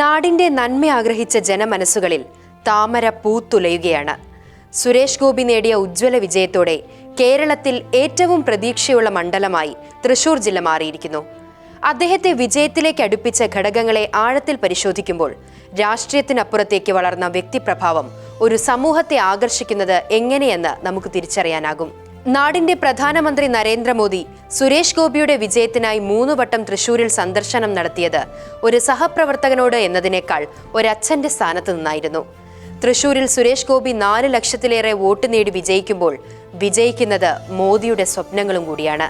നാടിന്റെ നന്മ ആഗ്രഹിച്ച ജനമനസ്സുകളിൽ താമര പൂത്തുലയുകയാണ്. സുരേഷ് ഗോപി നേടിയ ഉജ്ജ്വല വിജയത്തോടെ കേരളത്തിൽ ഏറ്റവും പ്രതീക്ഷയുള്ള മണ്ഡലമായി തൃശൂർ ജില്ല മാറിയിരിക്കുന്നു. അദ്ദേഹത്തെ വിജയത്തിലേക്ക് അടുപ്പിച്ച ഘടകങ്ങളെ ആഴത്തിൽ പരിശോധിക്കുമ്പോൾ രാഷ്ട്രീയത്തിനപ്പുറത്തേക്ക് വളർന്ന വ്യക്തിപ്രഭാവം ഒരു സമൂഹത്തെ ആകർഷിക്കുന്നത് എങ്ങനെയെന്ന് നമുക്ക് തിരിച്ചറിയാനാകും. നാടിന്റെ പ്രധാനമന്ത്രി നരേന്ദ്രമോദി സുരേഷ് ഗോപിയുടെ വിജയത്തിനായി മൂന്ന് വട്ടം തൃശൂരിൽ സന്ദർശനം നടത്തിയത് ഒരു സഹപ്രവർത്തകനോട് എന്നതിനേക്കാൾ ഒരച്ഛന്റെ സ്ഥാനത്ത് നിന്നായിരുന്നു. തൃശൂരിൽ സുരേഷ് ഗോപി നാല് ലക്ഷത്തിലേറെ വോട്ട് നേടി വിജയിക്കുമ്പോൾ വിജയിക്കുന്നത് മോദിയുടെ സ്വപ്നങ്ങളും കൂടിയാണ്.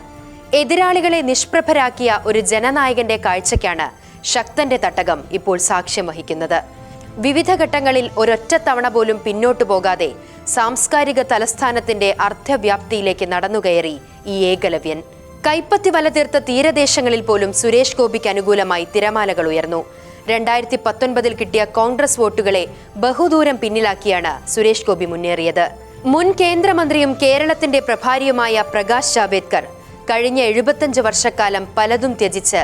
എതിരാളികളെ നിഷ്പ്രഭരാക്കിയ ഒരു ജനനായകന്റെ കാഴ്ചയ്ക്കാണ് ശക്തന്റെ തട്ടകം ഇപ്പോൾ സാക്ഷ്യം വഹിക്കുന്നത്. വിവിധ ഘട്ടങ്ങളിൽ ഒരൊറ്റ തവണ പോലും പിന്നോട്ടു പോകാതെ സാംസ്കാരിക തലസ്ഥാനത്തിന്റെ അർത്ഥവ്യാപ്തിയിലേക്ക് നടന്നുകയറി ഈ ഏകലവ്യൻ. കൈപ്പത്തി വലതീർത്ത തീരദേശങ്ങളിൽ പോലും സുരേഷ് ഗോപിക്ക് അനുകൂലമായി തിരമാലകൾ ഉയർന്നു. രണ്ടായിരത്തി പത്തൊൻപതിൽ കിട്ടിയ കോൺഗ്രസ് വോട്ടുകളെ ബഹുദൂരം പിന്നിലാക്കിയാണ് സുരേഷ് ഗോപി മുന്നേറിയത്. മുൻ കേന്ദ്രമന്ത്രിയും കേരളത്തിന്റെ പ്രഭാരിയുമായ പ്രകാശ് ജാവേദ്കർ കഴിഞ്ഞ എഴുപത്തഞ്ച് വർഷക്കാലം പലതും ത്യജിച്ച്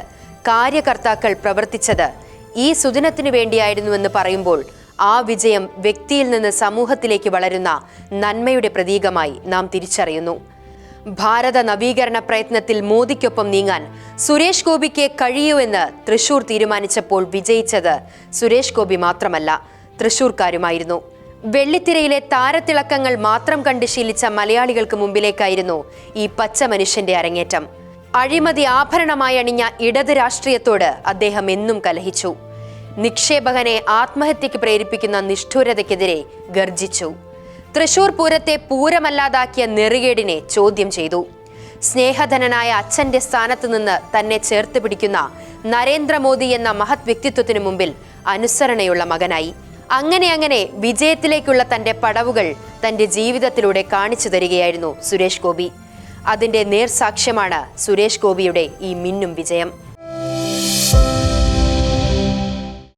കാര്യകർത്താക്കൾ പ്രവർത്തിച്ചത് ഈ സുദിനത്തിനു വേണ്ടിയായിരുന്നുവെന്ന് പറയുമ്പോൾ ആ വിജയം വ്യക്തിയിൽ നിന്ന് സമൂഹത്തിലേക്ക് വളരുന്ന നന്മയുടെ പ്രതീകമായി നാം തിരിച്ചറിയുന്നു. ഭാരത നവീകരണ പ്രയത്നത്തിൽ മോദിക്കൊപ്പം നീങ്ങാൻ സുരേഷ് ഗോപിക്ക് കഴിയൂ എന്ന് തൃശൂർ തീരുമാനിച്ചപ്പോൾ വിജയിച്ചത് സുരേഷ് ഗോപി മാത്രമല്ല തൃശൂർക്കാരുമായിരുന്നു. വെള്ളിത്തിരയിലെ താരത്തിളക്കങ്ങൾ മാത്രം കണ്ട് ശീലിച്ച മലയാളികൾക്ക് മുമ്പിലേക്കായിരുന്നു ഈ പച്ച മനുഷ്യന്റെ അരങ്ങേറ്റം. അഴിമതി ആഭരണമായി അണിഞ്ഞ ഇടത് രാഷ്ട്രീയത്തോട് അദ്ദേഹം എന്നും കലഹിച്ചു. നിക്ഷേപകനെ ആത്മഹത്യക്ക് പ്രേരിപ്പിക്കുന്ന നിഷ്ഠൂരതയ്ക്കെതിരെ ഗർജിച്ചു. തൃശൂർ പൂരത്തെ പൂരമല്ലാതാക്കിയ നെറുകേടിനെ ചോദ്യം ചെയ്തു. സ്നേഹധനനായ അച്ഛന്റെ സ്ഥാനത്ത് നിന്ന് തന്നെ ചേർത്ത് പിടിക്കുന്ന നരേന്ദ്രമോദി എന്ന മഹത് വ്യക്തിത്വത്തിനു മുമ്പിൽ അനുസരണയുള്ള മകനായി. അങ്ങനെ അങ്ങനെ വിജയത്തിലേക്കുള്ള തന്റെ പടവുകൾ തന്റെ ജീവിതത്തിലൂടെ കാണിച്ചു തരികയായിരുന്നു സുരേഷ് ഗോപി. അതിന്റെ നേർസാക്ഷ്യമാണ് സുരേഷ് ഗോപിയുടെ ഈ മിന്നും വിജയം.